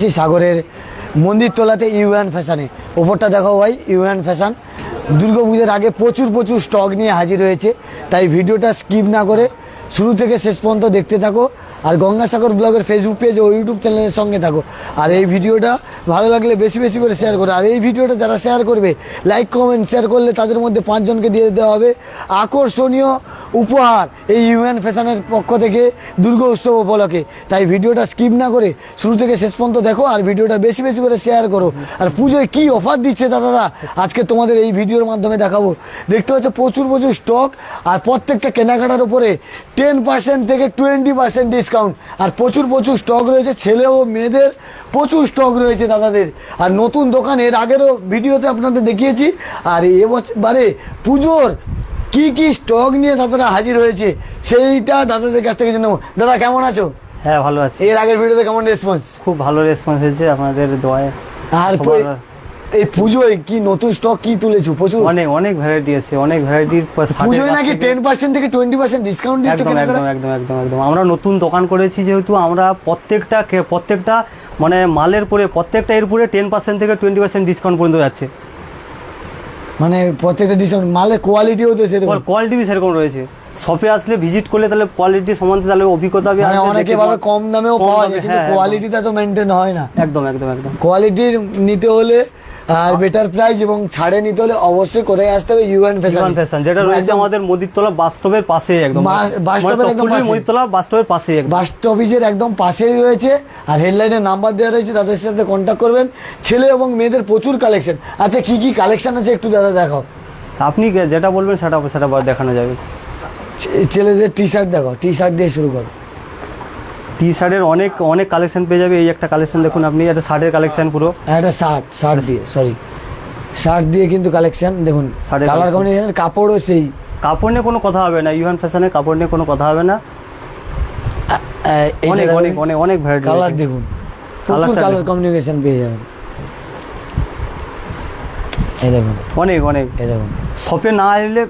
সাগরের মন্দির তোলাতে ইউএন ফ্যাশনে ওপরটা দেখো ভাই ইউএন ফ্যাশান দুর্গাপুজোর আগে প্রচুর প্রচুর স্টক নিয়ে হাজির হয়েছে। তাই ভিডিওটা স্কিপ না করে শুরু থেকে শেষ পর্যন্ত দেখতে থাকো। আর গঙ্গাসাগর ব্লগের ফেসবুক পেজ ও ইউটিউব চ্যানেলের সঙ্গে থাকো। আর এই ভিডিওটা ভালো লাগলে বেশি বেশি করে শেয়ার করো। আর এই ভিডিওটা যারা শেয়ার করবে লাইক কমেন্ট শেয়ার করলে তাদের মধ্যে পাঁচজনকে দিয়ে দেওয়া হবে। আকর্ষণীয় উপহার এই ইউএন ফ্যাশনের পক্ষ থেকে দুর্গা উৎসব উপলক্ষে। তাই ভিডিওটা স্কিপ না করে শুরু থেকে শেষ পর্যন্ত দেখো আর ভিডিওটা বেশি বেশি করে শেয়ার করো। আর পুজোয় কি অফার দিচ্ছে দাদারা আজকে তোমাদের এই ভিডিওর মাধ্যমে দেখাবো। দেখতে পাচ্ছ প্রচুর প্রচুর স্টক আর প্রত্যেকটা কেনাকাটার উপরে টেন পার্সেন্ট থেকে টোয়েন্টি পার্সেন্ট ডিসকাউন্ট আর প্রচুর প্রচুর স্টক রয়েছে ছেলে ও মেয়েদের। প্রচুর স্টক রয়েছে দাদাদের। আর নতুন দোকান এর আগেরও ভিডিওতে আপনাদের দেখিয়েছি। আর এবারে পুজোর কি কি স্টক নিয়ে দাদারা হাজির হয়েছে সেইটা দাদাদের কাছ থেকে জেনে নেব। দাদা কেমন আছো? হ্যাঁ ভালো আছি। এর আগের ভিডিওতে কেমন রেসপন্স খুব ভালো রেসপন্স হয়েছে আপনাদের দোয়ায়। আর এই পুজোয় কি নতুন স্টক কি তুলেছো? প্রচুর। অনেক অনেক ভ্যারাইটি আছে অনেক ভ্যারাইটির পুজোয় নাকি টেন পার্সেন্ট থেকে টোয়েন্টি পার্সেন্ট ডিসকাউন্ট দিচ্ছ একদম একদম একদম একদম একদম। আমরা নতুন দোকান করেছি যেহেতু আমরা প্রত্যেকটা প্রত্যেকটা মানে মালের পরে প্রত্যেকটা এর উপরে টেন পার্সেন্ট থেকে টোয়েন্টি পার্সেন্ট ডিসকাউন্ট পর্যন্ত যাচ্ছে। মানে প্রত্যেকটা ডিসকাউন্ট মালের কোয়ালিটিও তো সেরকম। কোয়ালিটি সেরকম রয়েছে। শপে আসলে ভিজিট করলে তাহলে কোয়ালিটি সম্বন্ধে তাহলে অভিজ্ঞতা হবে, মানে অনেকে ভাবে কম দামেও পাওয়া যায় কিন্তু হ্যাঁ, কোয়ালিটিটা তো মেনটেন হয় না। একদম একদম একদম। কোয়ালিটির নিতে হলে আর বেটার প্রাইস এবং ছাড়ে নিতে হলে অবশ্যই কোথায় আসতে হবে? ইউএন ফ্যাশন ইভান ফ্যাশন যেটা রয়েছে আমাদের মদিরতলা বাস্তবের পাশে একদম। বা- বাস্তবের মানে একদম পাশে। মদিরতলা বাস্তবের পাশে একদম। বাস স্টপেজের একদম পাশেই রয়েছে। আর হেডলাইনে নাম্বার দেওয়া রয়েছে তাদের সাথে কন্ট্যাক্ট করবেন। ছেলে এবং মেয়েদের প্রচুর কালেকশন আচ্ছা কি কি কালেকশন আছে একটু দাদা দেখাও? আপনি যেটা বলবেন সেটা সেটা দেখানো যাবে। ছেলেদের টি শার্ট দেখো টি শার্ট দিয়ে শুরু করো। টি শার্টের অনেক অনেক কালেকশন পেয়ে যাবে। এই একটা কালেকশন দেখুন আপনি এটা শার্টের কালেকশন পুরো। আর একটা শার্ট শার্ট দিয়ে সরি শার্ট দিয়ে কিন্তু কালেকশন দেখুন। শার্টের কালার কম্বিনেশন কাপড়ও সেই। কাপড় নিয়ে কোনো কথা হবে না। ইউহান ফ্যাশনের কাপড় নিয়ে কোনো কথা হবে না। অনেক অনেক অনেক অনেক ভ্যারাইটি কালার দেখুন। প্রচুর কালার কম্বিনেশন পেয়ে যাবেন। এই দেখুন। অনেক অনেক। এই দেখুন। শপে না এলে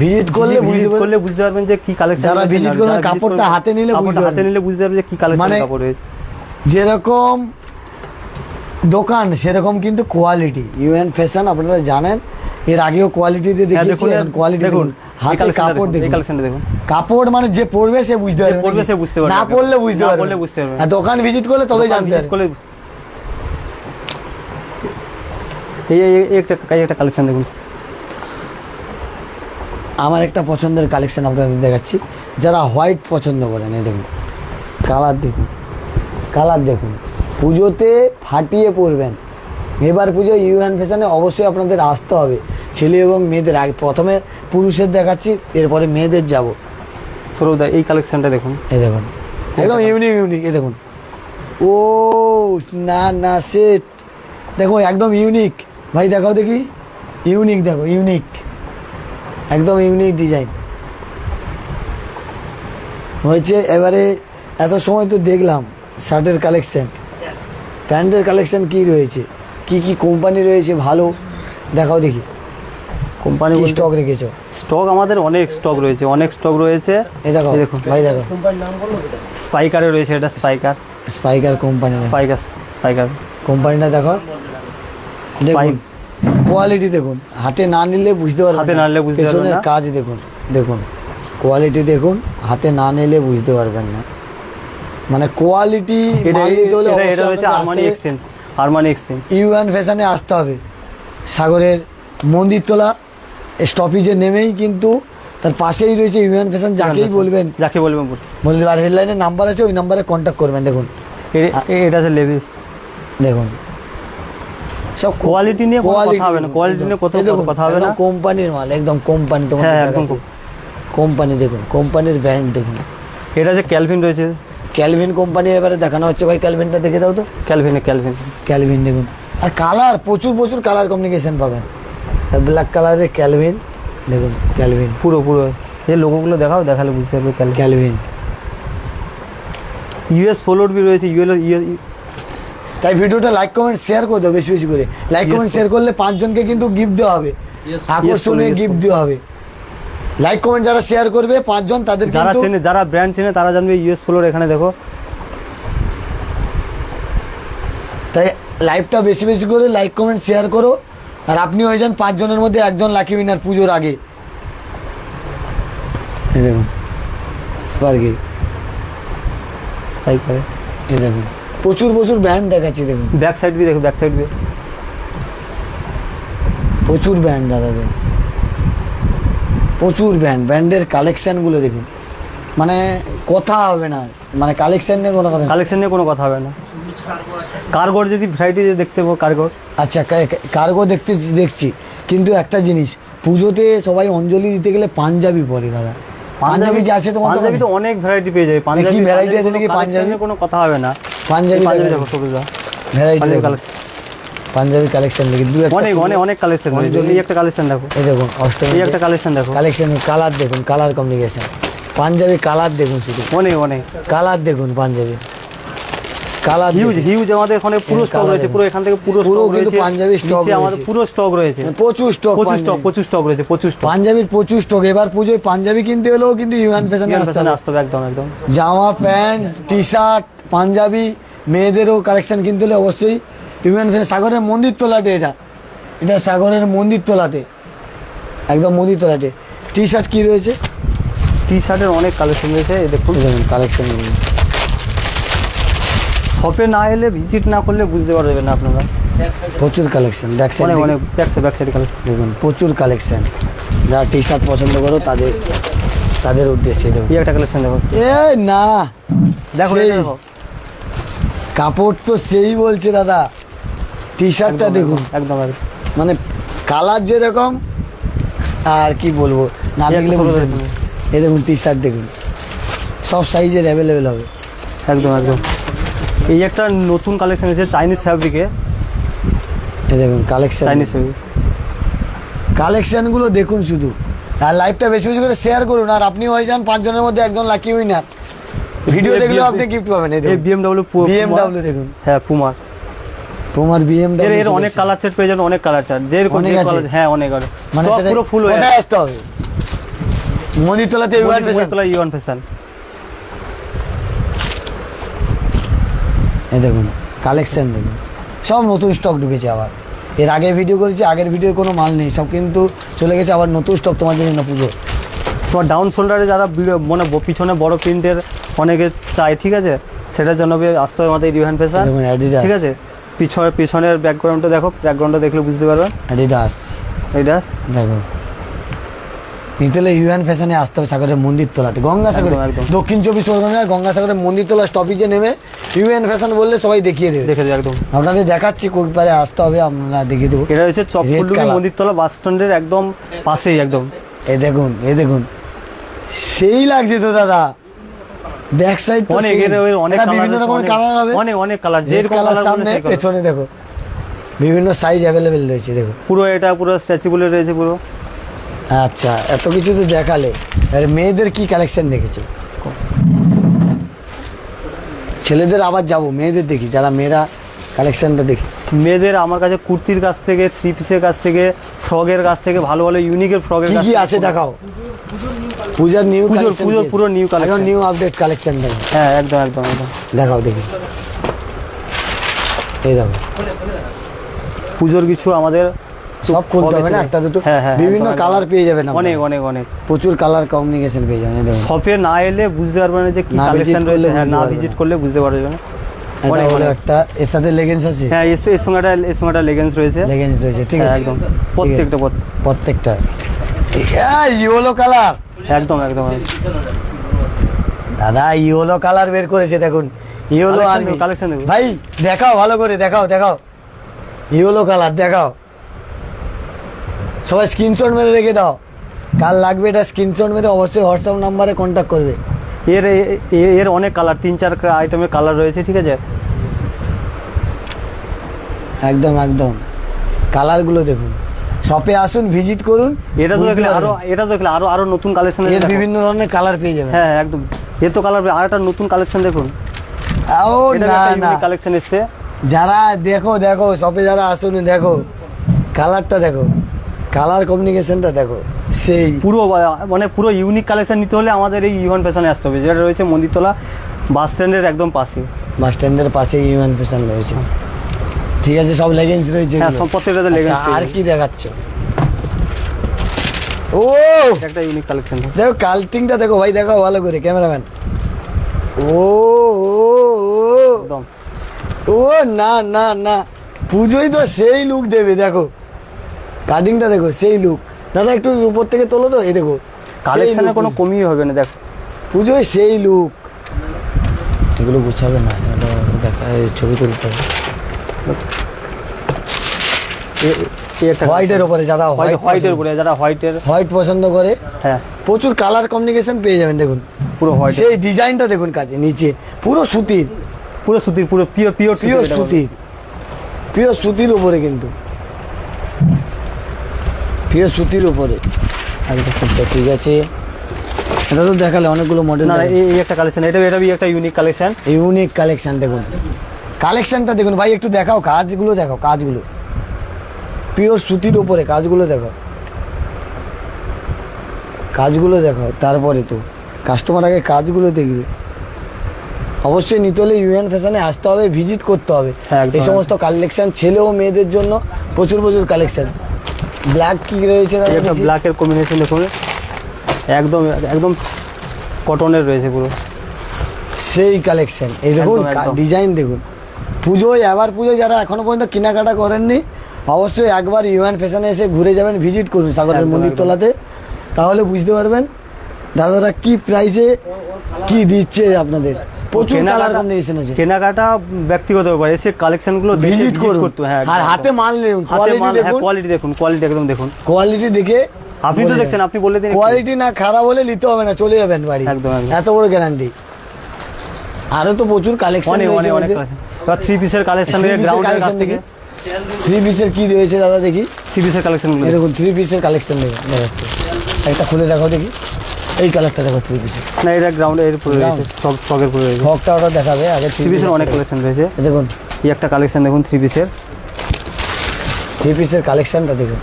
ভিজিট করলে ভিজিট করলে বুঝতে পারবেন যে কি কালেকশন যারা visit করবেন, কাপড়টা হাতে নিলে বুঝতে হাতে নিলে বুঝতে পারবেন যে কি কালেকশন মানে- কাপড় রয়েছে। যেরকম দোকান সেরকম কিন্তু কোয়ালিটি ইউএন ফ্যাশন আপনারা জানেন এর আগেও কোয়ালিটিতে হ্যাঁ, দেখিয়েছি কোয়ালিটি দেখুন হাতে কাপড় দেখুন। কাপড় মানে যে পরবে সে বুঝতে পারবে। পরবে সে বুঝতে পারবে। না। পড়লে বুঝতে পারবে পড়লে বুঝতে পারবে আর দোকান ভিজিট করলে তবেই জানতে পারবে। এই একটা একটা কালেকশন দেখুন। আমার একটা পছন্দের কালেকশন আপনাদের দেখাচ্ছি। যারা হোয়াইট পছন্দ করেন এই দেখুন কালার দেখুন কালার দেখুন। পুজোতে ফাটিয়ে পরবেন। এবার পুজো ইউএন ফ্যাশনে অবশ্যই আপনাদের আসতে হবে। ছেলে এবং মেয়েদের আগে প্রথমে পুরুষের দেখাচ্ছি এরপরে মেয়েদের যাব। সৌরভদা এই কালেকশনটা দেখুন। এই দেখুন একদম ইউনিক ইউনিক এই দেখুন। ও না না সেট। দেখো একদম ইউনিক। ভাই দেখাও দেখি। ইউনিক দেখো ইউনিক। একদম ইউনিক ডিজাইন হয়েছে এবারে এত সময় তো দেখলাম শার্টের কালেকশন প্যান্টের কালেকশন কি রয়েছে? কি কি কোম্পানি রয়েছে ভালো? দেখাও দেখি। কোম্পানি স্টক রেখেছো? স্টক আমাদের অনেক স্টক রয়েছে অনেক স্টক রয়েছে। এই দেখো ভাই দেখো। স্পাইকারে রয়েছে এটা স্পাইকার স্পাইকার কোম্পানি স্পাইকার স্পাইকার কোম্পানিটা দেখো। কোয়ালিটি দেখুন। হাতে না নিলে বুঝতে পারবেন হাতে না। নিলে বুঝতে পারবেন না। কাজ দেখুন দেখুন। কোয়ালিটি দেখুন হাতে না নিলে বুঝতে পারবেন না। মানে কোয়ালিটি এটা রয়েছে Armani Exchange Armani Exchange UN ফ্যাশনে আসতে হবে। সাগরের মন্দিরতলা স্টপেজে নেমেই কিন্তু তার পাশেই রয়েছে ইউএন ফ্যাশন যাকেই বলবেন। যাকে বলবেন। বলতে আর হেডলাইনের নাম্বার আছে ওই নাম্বারে কন্ট্যাক্ট করবেন দেখুন। এটা আছে লেভিস দেখুন। সব Quality নিয়ে কথা হবে না, quality নিয়ে কোথাও কথা হবে না। কোম্পানির মাল একদম কোম্পানি তোমার হ্যাঁ, একদম কোম্পানি দেখুন কোম্পানির ব্র্যান্ড দেখুন। এটা আছে ক্যালভিন রয়েছে। ক্যালভিন কোম্পানি এবারে দেখানো হচ্ছে ভাই ক্যালভিনটা দেখে দাও তো। ক্যালভিনে ক্যালভিন ক্যালভিন দেখুন। আর কালার প্রচুর প্রচুর কালার কমিউনিকেশন পাবেন। ব্ল্যাক কালারের ক্যালভিন দেখুন ক্যালভিন পুরো পুরো। এই লোগোগুলো দেখাও দেখালে বুঝতে পারবে Calvin Calvin US followed B রয়েছে ইউএল তাই ভিডিওটা লাইক কমেন্ট শেয়ার করে দাও বেশি বেশি করে। লাইক কমেন্ট শেয়ার করলে পাঁচজনকে কিন্তু গিফট দেওয়া হবে। আকর্ষণীয় গিফট দেওয়া হবে। লাইক কমেন্ট যারা শেয়ার করবে পাঁচজন তাদের যারা চেনে যারা ব্র্যান্ড চেনে তারা জানবে ইউএস ফলোর এখানে দেখো। তাই লাইভটা বেশি বেশি করে লাইক কমেন্ট শেয়ার করো। আর আপনি হয়ে যান পাঁচজনের মধ্যে একজন লাকি উইনার পুজোর আগে। এই দেখুন স্পার্কি এই দেখুন। প্রচুর প্রচুর ব্যান্ড দেখাচ্ছি দেখুন। ব্যাক সাইড দিয়ে দেখো ব্যাক সাইড দিয়ে প্রচুর ব্যান্ড দাদা দেখুন। প্রচুর ব্যান্ড ব্যান্ডের কালেকশানগুলো দেখুন। মানে কথা হবে না মানে কালেকশন নিয়ে কোনো কথা কালেকশন নিয়ে কোনো কথা হবে না। কার্গোর যদি ভ্যারাইটি দেখতে পাবো কার্গোর আচ্ছা কার্গো দেখতে দেখছি। কিন্তু একটা জিনিস পুজোতে সবাই অঞ্জলি দিতে গেলে পাঞ্জাবি পরে দাদা। পাঞ্জাবি কি আছে তোমার পাঞ্জাবি তো অনেক ভ্যারাইটি পেয়ে যাবে। পাঞ্জাবি ভ্যারাইটি আছে নাকি পাঞ্জাবি? কোনো কথা হবে না। পাঞ্জাবি পাঞ্জাবি দেখো, দেখো সবুজা ভ্যারাইটি কালেকশন পাঞ্জাবি কালেকশন দেখি দু অনেক অনেক অনেক কালেকশন রয়েছে অঞ্জলি- এই একটা কালেকশন দেখো। এই দেখুন অষ্টমী এই একটা কালেকশন দেখো। কালেকশন কালার দেখুন কালার কমিউনিকেশন পাঞ্জাবি কালার দেখুন শুধু। অনেক অনেক। কালার দেখুন পাঞ্জাবি। কালার হিউজ হিউজ আমাদের এখানে পুরো স্টক রয়েছে পুরো এখান থেকে পুরো পুরো কিন্তু পাঞ্জাবি নিচে আমাদের পুরো স্টক রয়েছে। প্রচুর স্টক প্রচুর স্টক প্রচুর স্টক রয়েছে প্রচুর স্টক পাঞ্জাবির প্রচুর স্টক এবার পুজোয় পাঞ্জাবি কিনতে হলেও কিন্তু ইউএন ফ্যাশনে আসতে হবে। আসতে একদম একদম। জামা প্যান্ট টি শার্ট পাঞ্জাবি মেয়েদেরও কালেকশন কিনতে হলে অবশ্যই ইউএন ফ্যাশন সাগরের মন্দির তোলাতে এটা। এটা সাগরের মন্দির তোলাতে। একদম মন্দির তোলাতে। টি শার্ট কি রয়েছে? টি শার্টের অনেক কালেকশন রয়েছে দেখুন। কালেকশন শপে না এলে ভিজিট না করলে বুঝতে পারবেন না আপনারা। প্রচুর কালেকশন অনেক অনেক ব্যাক সাইড কালেকশন দেখুন প্রচুর কালেকশন যারা টি শার্ট পছন্দ করো তাদের তাদের উদ্দেশ্যে এই একটা কালেকশন দেখো এ না দেখো দেখো। কাপড় তো সেই বলছে দাদা। টি শার্টটা দেখুন। একদম মানে কালার যেরকম আর কি বলব না দেখলে। এই দেখুন। টি শার্ট দেখুন সব সাইজের অ্যাভেলেবেল হবে। একদম একদম। এই একটা নতুন কালেকশন এসেছে চাইনিজ ফ্যাব্রিকে এই দেখুন কালেকশন চাইনিজ ফ্যাব্রিক কালেকশনগুলো দেখুন শুধু। আর লাইভটা বেশি বেশি করে শেয়ার করুন। আর আপনি হয়ে যান পাঁচজনের মধ্যে একজন লাকি উইনার ভিডিও BM আপনি গিফট পাবেন এই বিএমডব্লিউ বিএমডব্লিউ দেখুন। হ্যাঁ পুমার। এর বিএমডব্লিউ এর অনেক কালার সেট পেয়ে যাবেন অনেক কালার চার্ট যেরকম যে আছে? colour- হ্যাঁ অনেক অনেক মানে সেটা পুরো ফুল হয়ে আসতে হবে? মন্দিরতলাতে ইউএন ফ্যাশন তোলা ইউয়ান ফ্যাশন এই দেখুন কালেকশান দেখুন। সব নতুন স্টক ঢুকেছে আবার। এর আগে ভিডিও করেছি আগের ভিডিওর কোনো মাল নেই সব কিন্তু চলে গেছে আবার নতুন স্টক তোমাদের জন্য পুজো তোমার ডাউন শোল্ডারে যারা মানে পিছনে বড় প্রিন্টের অনেকে চায় ঠিক আছে? সেটার জন্য বে- আসতে হবে আমাদের ইউহান ফ্যাশন ঠিক আছে? পিছনে পিছনের ব্যাকগ্রাউন্ডটা দেখো ব্যাকগ্রাউন্ডটা দেখলে বুঝতে পারবেন। অ্যাডিডাস এইটা দেখো। নিতে হলে ইউএন ফ্যাশনে আসতে হবে সাগরের মন্দির তোলাতে। গঙ্গাসাগরে। দক্ষিণ চব্বিশ পরগনা গঙ্গাসাগরের মন্দির তোলা স্টপেজে নেমে ইউএন ফ্যাশন বললে সবাই দেখিয়ে দেবে। দেখে একদম। আপনাদের দেখাচ্ছি কোন পারে আসতে হবে আমরা দেখিয়ে দেবো। এটা হচ্ছে চপফুলডুবি colour। মন্দিরতলা বাস স্ট্যান্ডের একদম পাশেই একদম। এই দেখুন এই দেখুন। সেই লাগছে তো দাদা। ব্যাক সাইড অনেক অনেক বিভিন্ন আছে, রকমের কালার হবে। অনেক অনেক কালার কালার কালার সামনে পেছনে দেখো। বিভিন্ন সাইজ অ্যাভেলেবেল রয়েছে দেখো পুরো এটা পুরো স্ট্রেচেবল রয়েছে পুরো। আচ্ছা এত কিছু তো দেখালে। এবার মেয়েদের কি কালেকশন দেখেছ? ছেলেদের আবার যাব মেয়েদের দেখি যারা মেয়েরা কালেকশনটা দেখি। মেয়েদের আমার কাছে কুর্তির কাছ থেকে থ্রি পিসের কাছ থেকে ফ্রগের কাছ থেকে ভালো ভালো ইউনিকের ফ্রগের কি কি আছে দেখাও। পূজার নিউ পুজোর- পুজোর পুরো new collection new update collection দেখো হ্যাঁ একদম একদম একদম। দেখাও দেখি। এই দেখো। পুজোর কিছু আমাদের সব খুলতে হবে না একটা দুটো হ্যাঁ, হ্যাঁ, বিভিন্ন একদম। কালার পেয়ে যাবেন অনেক অনেক অনেক। প্রচুর কালার কমিউনিকেশন পেয়ে যাবেন শপে না এলে বুঝতে পারবে না যে কি কালেকশন রয়েছে হ্যাঁ না ভিজিট করলে বুঝতে পারবে না। অনেক, একটা এর সাথে লেগেন্স আছে? হ্যাঁ এর এর সঙ্গে একটা এর সঙ্গে একটা লেগেন্স রয়েছে। লেগেন্স রয়েছে ঠিক হ্যাঁ, আছে। একদম। প্রত্যেকটা প্রত্যেক- প্রত্যেকটা। ইয়েলো কালার একদম একদম দাদা ইয়েলো কালার বের করেছে দেখুন। ইয়েলো আর্মি দেখুন, ভাই দেখাও ভালো করে দেখাও দেখাও। ইয়েলো কালার দেখাও। সবাই স্ক্রিনশট মেরে রেখে দাও। কাল লাগবে এটা স্ক্রিনশট মেরে অবশ্যই হোয়াটসঅ্যাপ নাম্বারে কন্ট্যাক্ট করবে। এর এর অনেক কালার তিন চার আইটেমের কালার রয়েছে ঠিক আছে? একদম একদম। কালারগুলো দেখুন। শপে আসুন ভিজিট করুন এটা তো দেখলে আরও এটা দেখলে আরও আরও নতুন কালেকশন এর বিভিন্ন ধরনের কালার পেয়ে যাবেন। হ্যাঁ একদম। এর তো কালার আর একটা নতুন কালেকশন দেখুন। ও না না। কালেকশন এসছে। যারা দেখো দেখো শপে যারা আসুন দেখো। কালারটা দেখো। কালার কমিউনিকেশনটা দেখো সেই। পুরো মানে পুরো ইউনিক কালেকশন নিতে হলে আমাদের এই ইউহান ফ্যাশনে আসতে হবে যেটা রয়েছে মন্দিরতলা বাস স্ট্যান্ডের একদম পাশে। বাস স্ট্যান্ডের পাশে ইউএন ফ্যাশন রয়েছে। ঠিক আছে সব লেগিংস রয়েছে হ্যাঁ। সব প্রত্যেকটাতে লেগেন্স আচ্ছা, আর কি দেখাচ্ছ? ও! একটা ইউনিক কালেকশন দেখো কাল্টিংটা দেখো ভাই দেখো ভালো করে ক্যামেরাম্যান ও ও ও। একদম। ও না না না। পুজোই তো সেই লুক দেবে দেখো। কাটিংটা দেখো সেই লুক দাদা একটু উপর থেকে তোলো তো এই দেখো কালেকশনে কোনো কমই হবে না দেখ। পুজোয় সেই লুক এগুলো গুছাবে না দেখা এই ছবি তুলতে হবে। হোয়াইটের ওপরে যারা হোয়াইট হোয়াইটের উপরে যারা হোয়াইটের হোয়াইট পছন্দ করে হ্যাঁ। প্রচুর কালার কমিউনিকেশন পেয়ে যাবেন দেখুন। পুরো হোয়াইট সেই ডিজাইনটা দেখুন কাছে নিচে। পুরো সুতির। পুরো সুতির পুরো পিওর পিওর পিওর সুতির। পিওর সুতির উপরে কিন্তু। পিওর সুতির উপরে। আচ্ছা ঠিক আছে। এটা তো দেখালে অনেকগুলো মডেল না এই একটা কালেকশন এটা এটা একটা ইউনিক কালেকশন ইউনিক কালেকশন দেখুন। কালেকশনটা দেখুন ভাই একটু দেখাও কাজগুলো দেখাও কাজগুলো। পিওর সুতির উপরে কাজগুলো দেখাও। কাজগুলো দেখাও তারপরে তো। কাস্টমার আগে কাজগুলো দেখবে। অবশ্যই নিতে হলে ইউএন ফ্যাশনে আসতে হবে ভিজিট করতে হবে। হ্যাঁ, এই সমস্ত কালেকশন ছেলে ও মেয়েদের জন্য প্রচুর প্রচুর কালেকশন ব্ল্যাক কি রয়েছে একটা? ব্ল্যাকের কম্বিনেশন দেখুন একদম একদম কটনের রয়েছে পুরো সেই কালেকশন এই দেখুন। ডিজাইন দেখুন পুজোয় আবার পুজোয় যারা এখনও পর্যন্ত কেনাকাটা করেননি অবশ্যই একবার ইউএন ফ্যাশনে এসে ঘুরে যাবেন ভিজিট করুন সাগরের মন্দির। তলাতে তাহলে বুঝতে পারবেন দাদারা কি প্রাইসে কি দিচ্ছে আপনাদের প্রচুর কালার কম্বিনেশন আছে কেনাকাটা ব্যক্তিগত ব্যাপার। এসে কালেকশনগুলো ভিজিট করতে হ্যাঁ আর হাতে মাল হ্যাঁ দেখুন। কোয়ালিটি দেখুন কোয়ালিটি একদম দেখুন। কোয়ালিটি দেখে আপনি তো দেখছেন আপনি বলে দিন কোয়ালিটি না খারাপ হলে নিতে হবে না চলে যাবেন বাড়ি। একদম। এত বড় গ্যারান্টি আরও তো প্রচুর কালেকশন অনেক অনেক অনেক থ্রি পিসের কালেকশন গ্রাউন্ডের কাছ থেকে। থ্রি পিসের কি রয়েছে দাদা দেখি? থ্রি পিসের কালেকশন দেখুন থ্রি পিসের কালেকশন দেখাচ্ছে। একটা খুলে দেখাও দেখি। এই কালারটা দেখো থ্রি পিসের না এটা গ্রাউন্ড এর পুরো সব স্টকের পুরো রয়েছে ফকটা ওটা দেখাবে আগে থ্রি পিসের অনেক কালেকশন রয়েছে। দেখুন। এই একটা কালেকশন দেখুন থ্রি পিসের থ্রি পিসের কালেকশনটা দেখুন।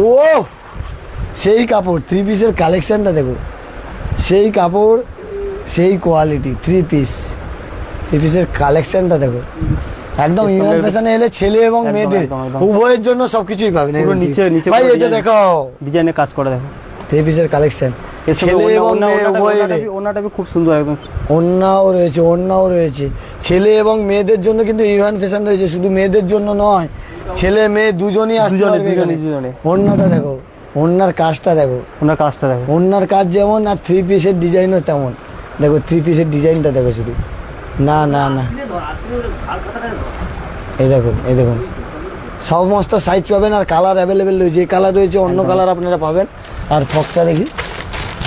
ও! সেই কাপড় থ্রি পিসের কালেকশনটা দেখো সেই কাপড় সেই কোয়ালিটি থ্রি পিস থ্রি পিসের কালেকশনটা দেখো একদম ইউনিয়ন ফ্যাশনে এলে ছেলে এবং মেয়েদের। উভয়ের জন্য সবকিছুই পাবেন পুরো নিচে- নিচে ভাই এটা। দেখো ডিজাইনে কাজ করা দেখো। থ্রি পিসের কালেকশন ছেলে এবং মেয়ে খুব সুন্দর একদম। ওন্নাও রয়েছে ওন্নাও রয়েছে। ছেলে এবং মেয়েদের জন্য কিন্তু ইউএন ফ্যাশন রয়েছে শুধু মেয়েদের জন্য নয় ছেলে মেয়ে দুজনই আসতে পারবে দেখো ওন্নার কাজটা দেখো। ওনার কাজটা দেখো। ওন্নার কাজ যেমন আর থ্রি পিসের ডিজাইনও তেমন। দেখো থ্রি পিসের ডিজাইনটা দেখো শুধু। না না না। এই দেখুন এই দেখুন। সমস্ত সাইজ পাবেন আর কালার অ্যাভেলেবেল রয়েছে। এই কালার রয়েছে অন্য কালার আপনারা পাবেন। আর ফকটা দেখি।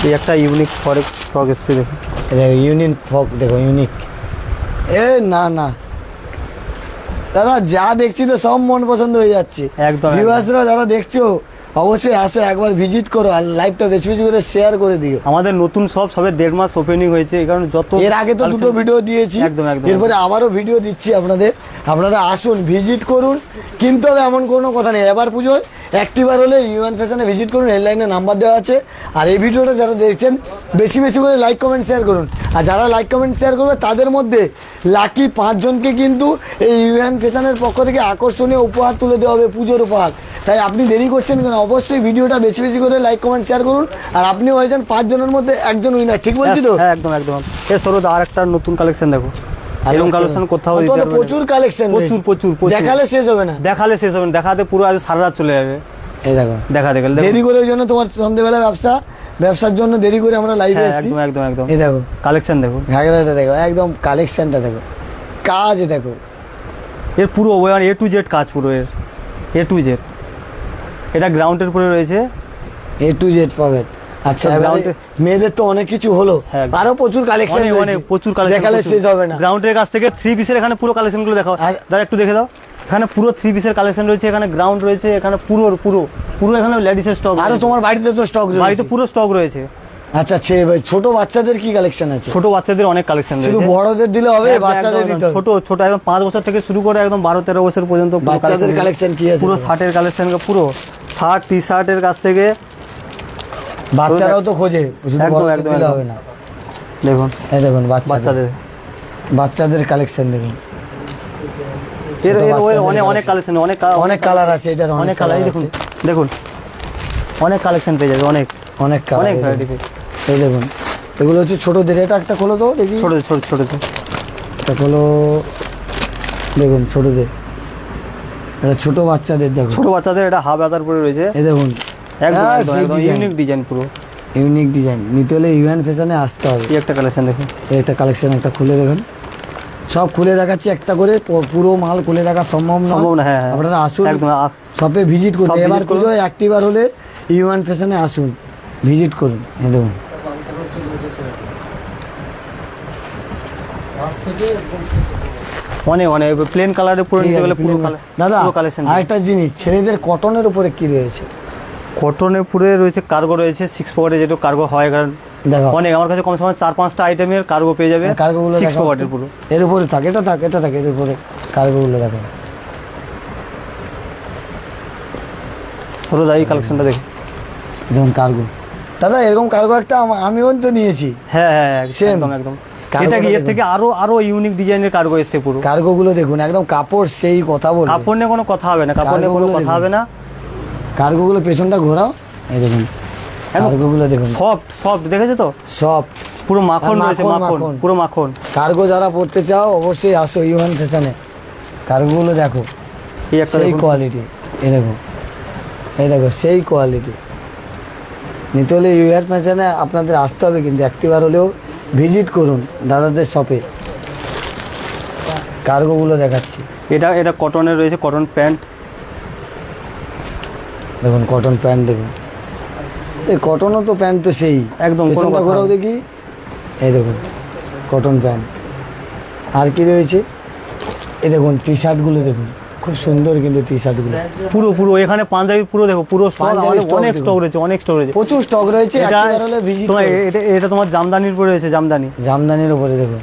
এই একটা ইউনিক ফরেক ফ্রক এসছে দেখো। দেখো ইউনিক ফ্রক দেখো ইউনিক এ না না। দাদা যা দেখছি তো সব মন পছন্দ হয়ে যাচ্ছে। একদম, একদম। ভিউয়ার্সরা যারা দেখছ অবশ্যই আসো একবার ভিজিট করো আর লাইভটা বেশি বেশি করে শেয়ার করে দিও। আমাদের নতুন সব সবে দেড় মাস ওপেনিং হয়েছে এই কারণে যত এর আগে তো দুটো ভিডিও দিয়েছি। একদম, একদম, এরপরে আবারও ভিডিও দিচ্ছি আপনাদের। আপনারা আসুন ভিজিট করুন। কিন্তু হবে এমন কোনো কথা নেই। এবার পুজোয় একটিবার হলে ইউএন ফ্যাশনে ভিজিট করুন হেডলাইনে নাম্বার দেওয়া আছে। আর এই ভিডিওটা যারা দেখছেন বেশি বেশি করে লাইক কমেন্ট শেয়ার করুন। আর যারা লাইক কমেন্ট শেয়ার করবে তাদের মধ্যে লাকি পাঁচজনকে কিন্তু এই ইউএন ফ্যাশনের পক্ষ থেকে আকর্ষণীয় উপহার তুলে দেওয়া হবে পুজোর উপহার। তাই আপনি দেরি করছেন কেন? অবশ্যই ভিডিওটা বেশি বেশি করে লাইক কমেন্ট শেয়ার করুন। আর আপনি হয়ে যান পাঁচজনের মধ্যে একজন উইনার ঠিক বলছি তো? হ্যাঁ একদম একদম। এর সরোদ আর একটা নতুন কালেকশন দেখো। কালেকশন কোথাও। প্রচুর কালেকশন প্রচুর প্রচুর দেখালে শেষ হবে না। দেখালে শেষ হবে না। দেখাতে পুরো আজ সারা রাত চলে যাবে। এই দেখো। দেরি করে ওই জন্য তোমার সন্ধ্যেবেলা ব্যবসা ব্যবসার জন্য দেরি করে আমরা লাইভে হ্যাঁ এসেছি। একদম একদম একদম। এই দেখো। কালেকশন দেখো। ঘাগরাটা দেখো একদম কালেকশনটা দেখো। কাজ দেখো। এর পুরো ওয়ান এ টু জেড কাজ পুরো এর। এ টু জেড এটা গ্রাউন্ডের উপরে রয়েছে। এ টু জেড পাবেন। আচ্ছা মেয়েদের তো অনেক কিছু হলো। হ্যাঁ, আরও প্রচুর কালেকশন অনেক প্রচুর কালেকশন দেখালে শেষ হবে না। গ্রাউন্ডের কাছ থেকে থ্রি পিসের এখানে পুরো কালেকশনগুলো দেখাও। দাদা একটু দেখে দাও। এখানে পুরো থ্রি পিসের কালেকশন রয়েছে এখানে গ্রাউন্ড রয়েছে এখানে পুরো পুরো পুরো এখানে লেডিসের স্টক আরও তোমার বাড়িতে তো স্টক বাড়িতে পুরো স্টক রয়েছে। আচ্ছা ভাই, ছোট বাচ্চাদের কি কালেকশন আছে? ছোট বাচ্চাদের অনেক কালেকশন শুধু বড়দের দিলে হবে বাচ্চাদের দিতে ছোট ছোট একদম পাঁচ বছর থেকে শুরু করে একদম বারো তেরো বছর পর্যন্ত পুরো বাচ্চাদের collection কি আছে পুরো? শার্টের কালেকশন পুরো শার্ট টি শার্টের কাছ থেকে বাচ্চারাও তো খোঁজে একদম, একদম, হবে না। দেখুন এই দেখুন বাচ্চাদের। বাচ্চাদের। কালেকশন দেখুন। এর অনেক অনেক। কালেকশন অনেক অনেক কালার আছে এটার অনেক কালার দেখুন দেখুন। অনেক কালেকশন পেয়ে যাবে অনেক। অনেক কালার অনেক এই ভ্যারাইটি দেখুন। এই দেখুন এগুলো হচ্ছে ছোটদের এটা একটা খোলো তো দেখি। ছোট ছোট ছোট এটা হলো দেখুন ছোটদের। এটা ছোট বাচ্চাদের দেখুন। ছোট বাচ্চাদের এটা হাফ আদার পরে রয়েছে। এই দেখুন একদম হ্যাঁ। ইউনিক ডিজাইন পুরো। ইউনিক ডিজাইন নিতে হলে ইউএন ফ্যাশনে আসতে হবে। একটা কালেকশন দেখুন একটা কালেকশন একটা খুলে দেখুন। সব খুলে দেখাচ্ছি একটা করে পুরো মাল খুলে দেখা সম্ভব না। সম্ভব না হ্যাঁ হ্যাঁ। আপনারা আসুন। শপে ভিজিট করুন। এবার। পুজোয় একটিবার হলে ইউএন ফ্যাশনে আসুন। ভিজিট করুন। এই দেখুন। অনেক অনেক। প্লেন কালারে পুরো নিতে গেলে পুরো কালার দাদা আরেকটা জিনিস ছেলেদের কটনের উপরে কি রয়েছে? কটনের পুরে রয়েছে কার্গো রয়েছে সিক্স পকেটে যেটা কার্গো হয় কারণ অনেক আমার কাছে কম সময় চার পাঁচটা আইটেমের কার্গো পেয়ে যাবে কার্গোগুলো সিক্স পকেটের পুরো। এর উপরে থাকে এটা থাকে এটা থাকে এর উপরে কার্গোগুলো দেখো। ছোটো এই কালেকশনটা দেখুন যেমন কার্গো দাদা এরকম কার্গো একটা আমিও তো নিয়েছি। হ্যাঁ হ্যাঁ হ্যাঁ, একদম একদম এটা কি এর। থেকে আরও আরও ইউনিক ডিজাইনের কার্গো এসছে পুরো। কার্গোগুলো দেখুন একদম কাপড় সেই কথা বলবে। কাপড় নিয়ে কোনো কথা হবে না কাপড় নিয়ে কোনো কথা হবে না। কার্গোগুলো পেছনটা ঘোরাও এই দেখুন কার্গোগুলো দেখুন। সফট সফট দেখেছ তো? সব পুরো মাখন রয়েছে মাখন। পুরো মাখন। কার্গো যারা পড়তে চাও অবশ্যই আসো ইউএন ফ্যাশনে। কার্গোগুলো দেখো এই একটা সেই কোয়ালিটি এই দেখো এই দেখো সেই কোয়ালিটি নিতে হলে ইউআর ফ্যাশনে আপনাদের আসতে হবে কিন্তু একটিবার হলেও ভিজিট করুন দাদাদের শপে কার্গোগুলো দেখাচ্ছি। এটা এটা কটনের রয়েছে কটন প্যান্ট দেখুন কটন প্যান্ট দেখুন। এই কটনও তো প্যান্ট তো সেই। একদম, কোনো পেছনটা ঘোরাও দেখি। এই দেখুন কটন প্যান্ট আর কি রয়েছে? এই দেখুন টি শার্টগুলো দেখুন। খুব সুন্দর কিন্তু টি শার্টগুলো পুরো পুরো এখানে পাঞ্জাবি পুরো দেখো পুরো অনেক স্টক রয়েছে অনেক স্টক রয়েছে। প্রচুর স্টক রয়েছে এটা এটা এটা তোমার জামদানির পরে রয়েছে জামদানি। জামদানির ওপরে দেখুন।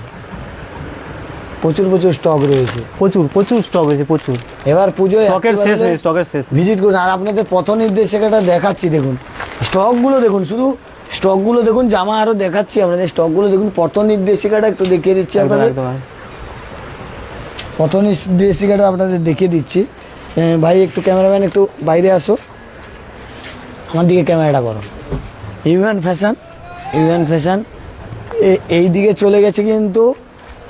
প্রচুর প্রচুর স্টক রয়েছে। প্রচুর প্রচুর স্টক রয়েছে প্রচুর। এবার পুজোয় স্টকের শেষ স্টকের শেষ। ভিজিট করুন। আর আপনাদের পথ নির্দেশিকাটা দেখাচ্ছি দেখুন। স্টকগুলো দেখুন শুধু স্টকগুলো দেখুন জামা আরও দেখাচ্ছি আপনাদের। স্টকগুলো দেখুন পথ নির্দেশিকাটা একটু দেখিয়ে দিচ্ছি আপনাদের। পথ নির্দেশিকাটা আপনাদের দেখিয়ে দিচ্ছি। ভাই একটু ক্যামেরাম্যান একটু বাইরে আসো। আমার দিকে ক্যামেরাটা করো। ইউএন ফ্যাশন ইউএন ফ্যাশন এই দিকে চলে গেছে কিন্তু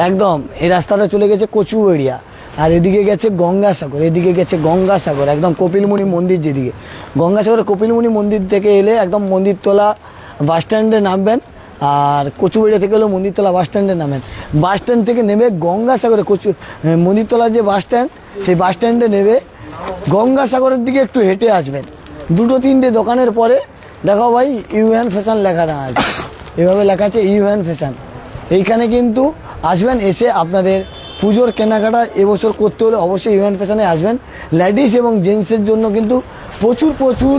একদম, এই রাস্তাটা চলে গেছে কচু এরিয়া। আর এদিকে গেছে গঙ্গাসাগর, এদিকে গেছে গঙ্গাসাগর, একদম কপিলমুনি মন্দির যেদিকে। গঙ্গাসাগরে কপিলমুনি মন্দির থেকে এলে একদম মন্দিরতলা বাস স্ট্যান্ডে নামবেন, আর কচুবেড়িয়া থেকে হলো মন্দিরতলা বাস স্ট্যান্ডে নামেন। বাস স্ট্যান্ড থেকে নেমে গঙ্গাসাগরে কচু মন্দিরতলা যে বাস স্ট্যান্ড, সেই বাস স্ট্যান্ডে নেমে গঙ্গাসাগরের দিকে একটু হেঁটে আসবেন। দুটো তিনটে দোকানের পরে দেখো ভাই, ইউএন ফ্যাশন লেখাটা আছে। এভাবে লেখা আছে ইউএন ফ্যাশন। এইখানে কিন্তু আসবেন এসে আপনাদের পুজোর কেনাকাটা এবছর করতে হলে অবশ্যই ইউএন ফ্যাশনে আসবেন। লেডিস এবং জেন্টসের জন্য কিন্তু প্রচুর প্রচুর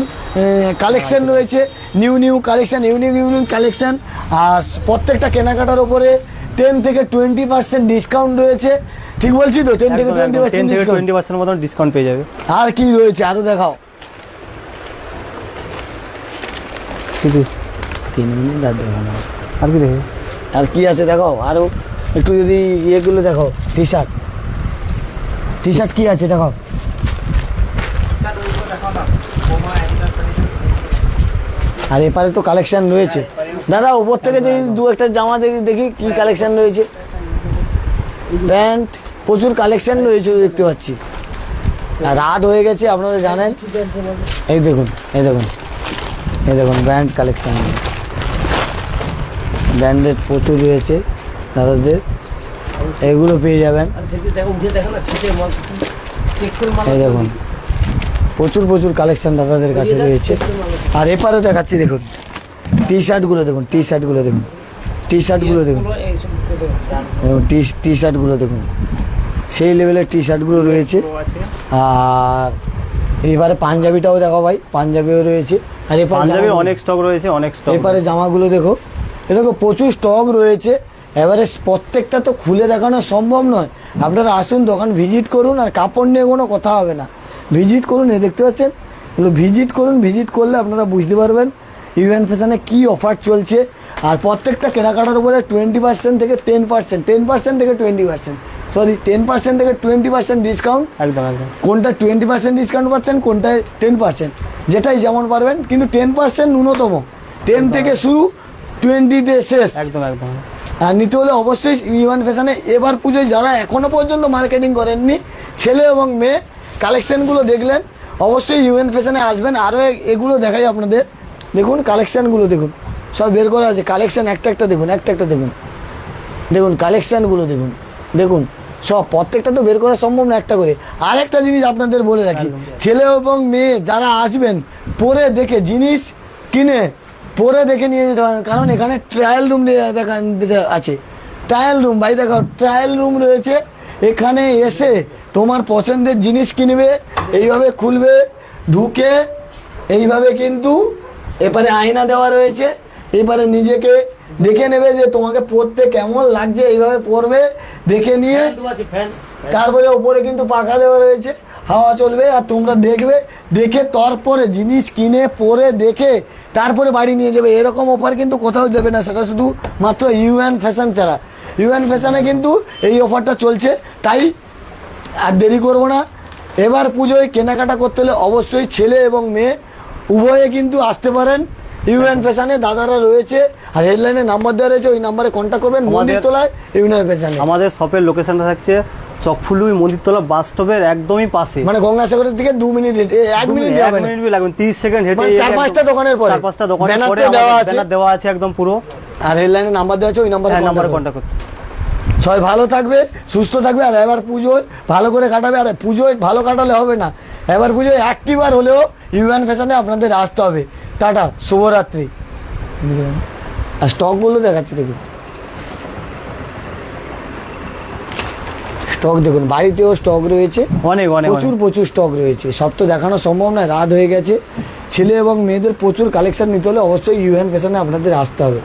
কালেকশন রয়েছে। New new collection unique unique collection আর প্রত্যেকটা কেনাকাটার ওপরে টেন থেকে টোয়েন্টি পার্সেন্ট ডিসকাউন্ট রয়েছে। ঠিক বলছি তো? টেন থেকে টোয়েন্টি পার্সেন্ট থেকে টোয়েন্টি পার্সেন্ট মতন ডিসকাউন্ট পেয়ে যাবে। আর কি রয়েছে? আরও দেখাও। তিন মিনিট আর দেখো আর কি দেখবে আর কি আছে দেখো আরও একটু যদি ইয়েগুলো দেখো টি শার্ট টি শার্ট কি আছে দেখো? আর এপারে তো কালেকশন রয়েছে। দাদা, উপর থেকে দেখি দু একটা জামা দেখি দেখি, কি কালেকশন রয়েছে? প্যান্ট প্রচুর কালেকশন রয়েছে দেখতে পাচ্ছি। রাত হয়ে গেছে, আপনারা জানেন? এই দেখুন এই দেখুন। এই দেখুন ব্র্যান্ড কালেকশন ব্র্যান্ডেড প্রচুর রয়েছে। দাদাদের। এগুলো পেয়ে যাবেন। এই দেখুন প্রচুর প্রচুর কালেকশন দাদাদের কাছে রয়েছে। আর এপারে দেখাচ্ছি দেখুন টি শার্টগুলো দেখুন টি শার্টগুলো দেখুন টি শার্টগুলো দেখুন দেখুন টি টি শার্টগুলো দেখুন। সেই লেভেলের টি শার্টগুলো রয়েছে। আর এবারে পাঞ্জাবিটাও দেখো ভাই পাঞ্জাবিও রয়েছে। আর পাঞ্জাবির জামাগুলো- অনেক স্টক রয়েছে অনেক স্টক এপারে জামাগুলো দেখো। এ দেখো প্রচুর স্টক রয়েছে। এবারে প্রত্যেকটা তো খুলে দেখানো সম্ভব নয়। আপনারা আসুন দোকান ভিজিট করুন আর কাপড় নিয়ে কোনো কথা হবে না। ভিজিট করুন এ দেখতে পাচ্ছেন? এগুলো ভিজিট করুন ভিজিট করলে আপনারা বুঝতে পারবেন ইভেন্ট ফ্যাশনে কী অফার চলছে। আর প্রত্যেকটা কেনাকাটার উপরে টোয়েন্টি পার্সেন্ট থেকে টেন পার্সেন্ট টেন পার্সেন্ট থেকে twenty percent sorry ten percent থেকে টোয়েন্টি পার্সেন্ট ডিসকাউন্ট একদম একদম। কোনটা টোয়েন্টি পার্সেন্ট ডিসকাউন্ট পাচ্ছেন কোনটায় টেন পার্সেন্ট যেটাই যেমন পারবেন কিন্তু টেন পার্সেন্ট ন্যূনতম। টেন থেকে শুরু টোয়েন্টিতে শেষ। একদম একদম। আর নিতে হলে অবশ্যই ইউএন ফ্যাশনে এবার পুজোয় যারা এখনও পর্যন্ত মার্কেটিং করেননি ছেলে এবং মেয়ে কালেকশানগুলো দেখলেন অবশ্যই ইউএন ফ্যাশনে আসবেন। আরও এগুলো দেখাই আপনাদের। দেখুন কালেকশানগুলো দেখুন। সব বের করা আছে। কালেকশন একটা একটা দেখুন একটা একটা দেখুন। দেখুন কালেকশানগুলো দেখুন। দেখুন সব প্রত্যেকটা তো বের করা সম্ভব না একটা করে। আর একটা জিনিস আপনাদের বলে রাখি ছেলে এবং মেয়ে যারা আসবেন পরে দেখে জিনিস কিনে পরে দেখে নিয়ে যেতে পারেন। কারণ এখানে ট্রায়াল রুম আছে। ট্রায়াল রুম ভাই দেখো ট্রায়াল রুম রয়েছে। এখানে এসে তোমার পছন্দের জিনিস কিনবে এইভাবে খুলবে ঢুকে এইভাবে কিন্তু এপারে আয়না দেওয়া রয়েছে। এবারে নিজেকে দেখে নেবে যে তোমাকে পড়তে কেমন লাগছে এইভাবে পড়বে দেখে নিয়ে তারপরে ওপরে কিন্তু পাখা দেওয়া রয়েছে। হাওয়া চলবে আর তোমরা দেখবে দেখে তারপরে জিনিস কিনে পরে দেখে তারপরে বাড়ি নিয়ে যাবে। এরকম অফার কিন্তু কোথাও দেবে না সেটা শুধু মাত্র ইউএন ফ্যাশন ছাড়া। ইউএন ফ্যাশনে কিন্তু এই অফারটা চলছে তাই আর দেরি করব না। এবার পুজোয় কেনাকাটা করতে হলে অবশ্যই ছেলে এবং মেয়ে উভয়ে কিন্তু আসতে পারেন। ইউএন ফ্যাশনে দাদারা রয়েছে আর হেডলাইনে নাম্বার দেওয়া রয়েছে ওই নাম্বারে কন্ট্যাক্ট করবেন মন্দির তোলায় ইউএন ফ্যাশনে আমাদের শপের লোকেশনটা থাকছে চকফুলুই মন্দিরতলা বাস স্টপের একদমই পাশে। মানে গঙ্গাসাগরের দিকে দু মিনিট হেঁটে- এক মিনিট এক মিনিট লাগবে তিরিশ সেকেন্ড হেঁটে মানে চার পাঁচটা দোকানের পরে। চার পাঁচটা দোকানের পরে দেওয়া আছে। ব্যানার দেওয়া আছে একদম পুরো। আর হেডলাইনে নাম্বার দেওয়া আছে ওই নাম্বারে হ্যাঁ নাম্বারে কন্ট্যাক্ট কন্ট্যাক্ট করতে সবাই ভালো থাকবে সুস্থ থাকবে আর এবার পুজোয় ভালো করে কাটাবে। আর পুজোয় ভালো কাটালে হবে না। এবার পুজোয় একটিবার হলেও ইউএন ফ্যাশনে আপনাদের আসতে হবে। টাটা শুভরাত্রি। আর স্টকগুলো দেখাচ্ছি দেখুন। স্টক দেখুন বাড়িতেও স্টক রয়েছে। অনেক অনেক প্রচুর প্রচুর স্টক রয়েছে। সব তো দেখানো সম্ভব নয় রাত হয়ে গেছে। ছেলে এবং মেয়েদের প্রচুর কালেকশন নিতে হলে অবশ্যই ইউএন ফ্যাশনে আপনাদের আসতে হবে।